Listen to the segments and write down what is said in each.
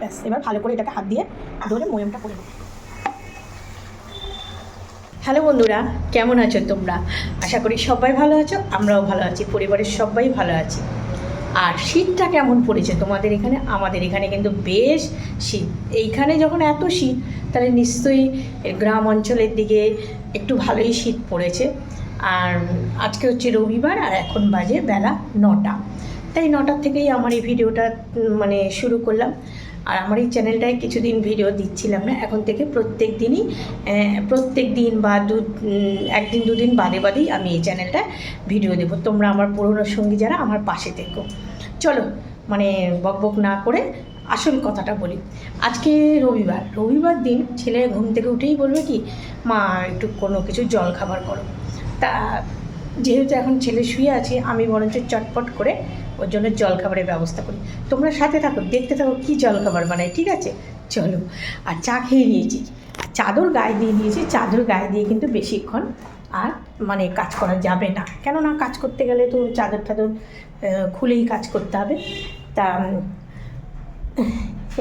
ব্যাস, এবার ভালো করে এটাকে হাত দিয়ে ধরে ময়মটা করে হ্যালো বন্ধুরা, কেমন আছো তোমরা? আশা করি সবাই ভালো আছো, আমরাও ভালো আছি, পরিবারের সবাই ভালো আছি। আর শীতটা কেমন পড়েছে তোমাদের এখানে? আমাদের এখানে কিন্তু বেশ শীত। এইখানে যখন এত শীত, তাহলে নিশ্চয়ই গ্রাম অঞ্চলের দিকে একটু ভালোই শীত পড়েছে। আর আজকে হচ্ছে রবিবার আর এখন বাজে বেলা নটা। তাই নটার থেকেই আমার এই ভিডিওটা মানে শুরু করলাম। আর আমার এই চ্যানেলটায় কিছুদিন ভিডিও দিচ্ছিলাম না, এখন থেকে প্রত্যেক দিনই প্রত্যেক দিন বা দু একদিন দুদিন বাদে বাদেই আমি এই চ্যানেলটা ভিডিও দেবো। তোমরা আমার পুরনো সঙ্গী যারা, আমার পাশে থেকো। চলো মানে বকবক না করে আসল কথাটা বলি। আজকে রবিবার রবিবার দিন ছেলে ঘুম থেকে উঠেই বলবে কি, মা, একটু কোনো কিছু জল খাবার করো। তা যেহেতু এখন ছেলে শুয়ে আছে, আমি বরঞ্চ চটপট করে ওর জন্য জলখাবারের ব্যবস্থা করি। তোমরা সাথে থাকো, দেখতে থাকো কী জল খাবার বানাই ঠিক আছে? চলো, আর চা খেয়ে নিয়েছি। চাদর গায়ে দিয়ে নিয়েছি চাদর গায়ে দিয়ে কিন্তু বেশিক্ষণ আর মানে কাজ করা যাবে না। কেননা কাজ করতে গেলে তো চাদর টাদর খুলেই কাজ করতে হবে। তা,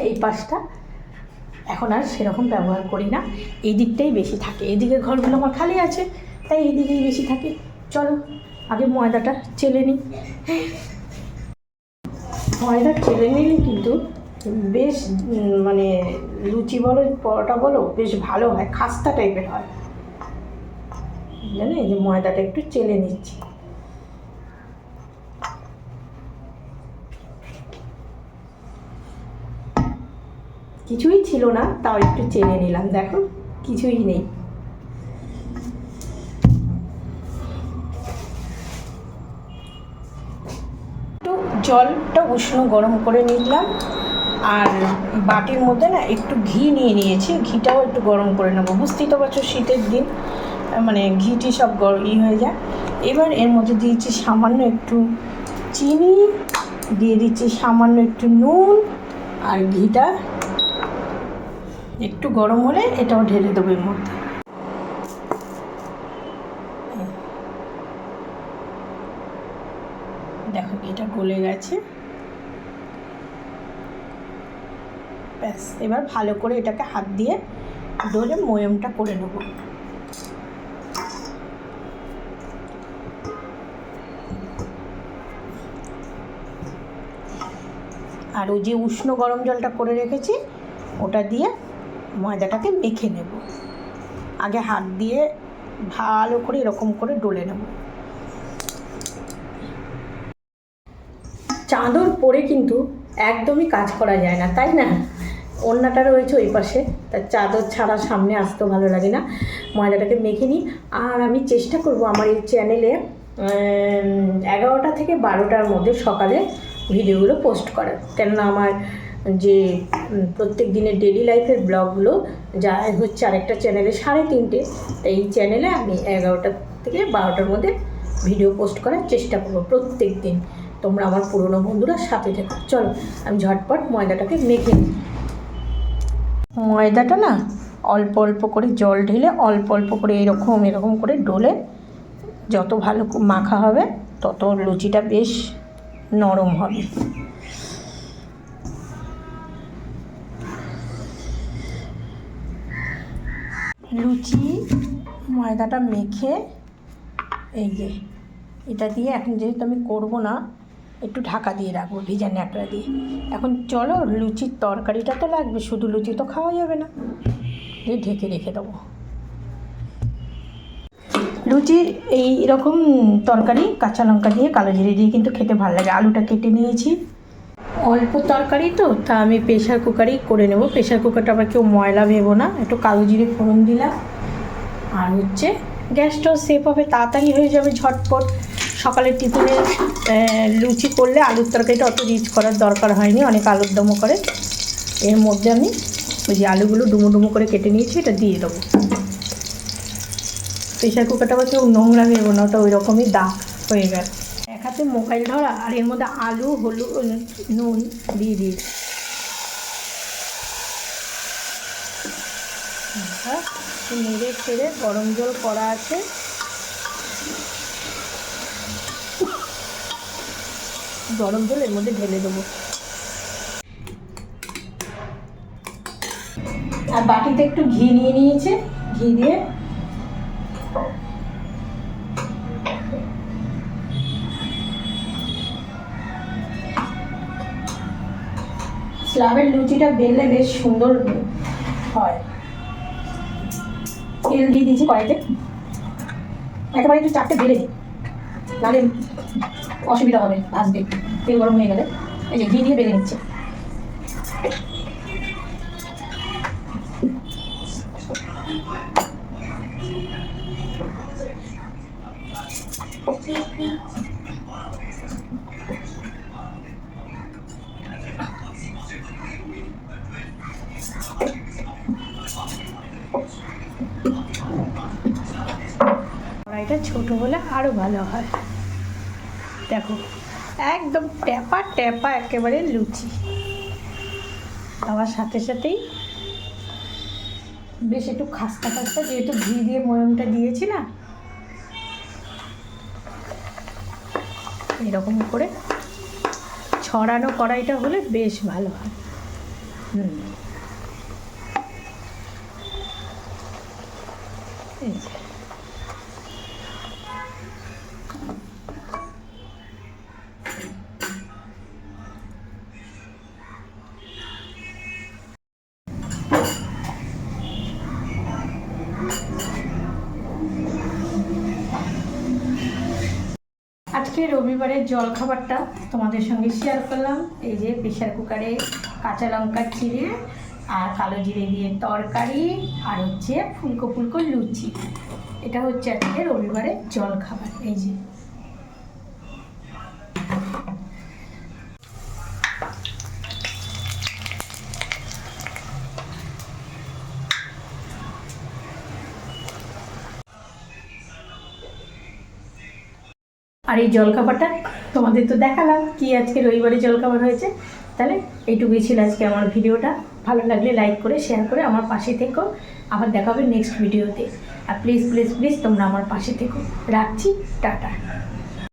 এই পাশটা এখন আর সেরকম ব্যবহার করি না। এই দিকটাই বেশি থাকে। এদিকে ঘরগুলো আমার খালি আছে, তাই এই দিকেই বেশি থাকে। চলো, আগে ময়দাটা চেলে নিই ময়দা চেলে নিলে কিন্তু বেশ মানে লুচি বলো, পরোটা বলো, বেশ ভালো হয়, খাস্তা টাইপের হয়। জানো যে ময়দাটা একটু চেলে নিচ্ছি। কিছুই ছিল না, তাও একটু চেলে নিলাম, দেখো, কিছুই নেই। জলটা উষ্ণ গরম করে নিলাম। আর বাটির মধ্যে না একটু ঘি নিয়ে নিয়েছি। ঘিটাও একটু গরম করে নেব। বুঝতেই তো পারছ শীতের দিন মানে ঘিটি সব গরম ই হয়ে যায়। এবার এর মধ্যে দিয়েছি সামান্য একটু চিনি, দিয়ে দিচ্ছি সামান্য একটু নুন আর ঘিটা। একটু গরম হলে এটাও ঢেলে দেবো এর মধ্যে দেখো এটা গলে গেছে। ব্যাস, এবার ভালো করে এটাকে হাত দিয়ে ডলে ময়মটা করে নেব। আর ওই যে উষ্ণ গরম জলটা করে রেখেছি, ওটা দিয়ে ময়দাটাকে মেখে নেব। আগে হাত দিয়ে ভালো করে এরকম করে ডলে নেব। চাদর পরে কিন্তু একদমই কাজ করা যায় না, তাই না? অন্যটা রয়েছে ওই পাশে। তার চাদর ছাড়া সামনে আসতেও ভালো লাগে না। ময়দাটাকে মেখে নিই। আর আমি চেষ্টা করব আমার এই চ্যানেলে এগারোটা থেকে বারোটার মধ্যে সকালে ভিডিওগুলো পোস্ট করার। কেননা আমার যে প্রত্যেক দিনের ডেলি লাইফের ব্লগগুলো যা হচ্ছে আরেকটা চ্যানেলে সাড়ে তিনটে। এই চ্যানেলে আমি এগারোটা থেকে বারোটার মধ্যে ভিডিও পোস্ট করার চেষ্টা করব প্রত্যেক দিন। তোমরা আমার পুরনো বন্ধুরা সাথে থেকো। চলো, আমি ঝটপট ময়দাটাকে মেখে নিই। ময়দাটা না অল্প অল্প করে জল ঢেলে অল্প অল্প করে এরকম এরকম করে ডলে যত ভালো মাখা হবে, তত লুচিটা বেশ নরম হবে। লুচি, ময়দাটা মেখে, এই যে, এটা দিয়ে এখন যেহেতু আমি করব না একটু ঢাকা দিয়ে রাখব, ভিজা ন্যাকড়া দিয়ে। এখন চলো, লুচির তরকারিটা তো লাগবে, শুধু লুচি তো খাওয়া যাবে না। দিয়ে ঢেকে রেখে দেবো। লুচি এই রকম তরকারি, কাঁচা লঙ্কা দিয়ে, কালো জিরে দিয়ে কিন্তু খেতে ভালো লাগে। আলুটা কেটে নিয়েছি। অল্প তরকারি তো, তা আমি প্রেশার কুকারেই করে নেব। প্রেশার কুকারটা আবার কেউ ময়লা ভেবো না, একটু কালো জিরে ফোড়ন দিলাম। আর হচ্ছে গ্যাসটাও সেফ হবে, তাড়াতাড়ি হয়ে যাবে ঝটপট। সকালের টিফিনে লুচি করলে আলুর তরকারিটা অত রিচ করার দরকার হয়নি, অনেক আলুর দমও করে। এর মধ্যে আমি ওই যে আলুগুলো ডুমো ডুমো করে কেটে নিয়েছি, এটা দিয়ে দেবো। প্রেশার কুকারটা কেউ নোংরা ভেবো না, ওটা ওই রকমই দাগ হয়ে গেল। এক হাতে মোবাইল ধরা, আর এর মধ্যে আলু, হলুদ নুন দিয়ে দিয়েছি নেড়ে ছেড়ে গরম জল করা আছে। গরম জল এর মধ্যে ঢেলে দেবো। আর বাটিতে একটু ঘি নিয়ে নিয়েছে। ঘি দিয়ে স্লাবের লুচিটা বেললে বেশ সুন্দর হয়। তেল দিয়ে দিয়েছি কড়াইতে। একেবারে একটু চারটে বেলে দিই। নাহলে অসুবিধা হবে ভাজতে তেল গরম হয়ে গেলে এই যে ঘি দিয়ে বেলে নিচ্ছে। কড়াইটা ছোট হলে আরও ভালো হয়। দেখো একদম ট্যাপা ট্যাপা একেবারে লুচি। খাওয়ার সাথে সাথেই বেশ একটু খাস্তা খাস্তা, যেহেতু ঘি দিয়ে ময়মটা দিয়েছি না, এরকম করে ছড়ানো কড়াইটা হলে বেশ ভালো হয়। হুম। এই আজকে রবিবারের জলখাবারটা তোমাদের সঙ্গে শেয়ার করলাম। এই যে প্রেশার কুকারে কাঁচা লঙ্কা চিড়ে আর কালো জিরে দিয়ে তরকারি আর হচ্ছে ফুলকো ফুলকো লুচি। এটা হচ্ছে আজকে রবিবারের জলখাবার। এই যে আর এই জলখাবারটা তোমাদের তো দেখালাম কি আজকে রবিবারে জলখাবার হয়েছে। তাহলে এইটুকুই ছিল আজকে আমার ভিডিওটা। ভালো লাগলে লাইক করে শেয়ার করে আমার পাশে থেকো। আবার দেখা হবে নেক্সট ভিডিওতে আর প্লিজ প্লিজ প্লিজ তোমরা আমার পাশে থেকো। রাখছি, টাটা।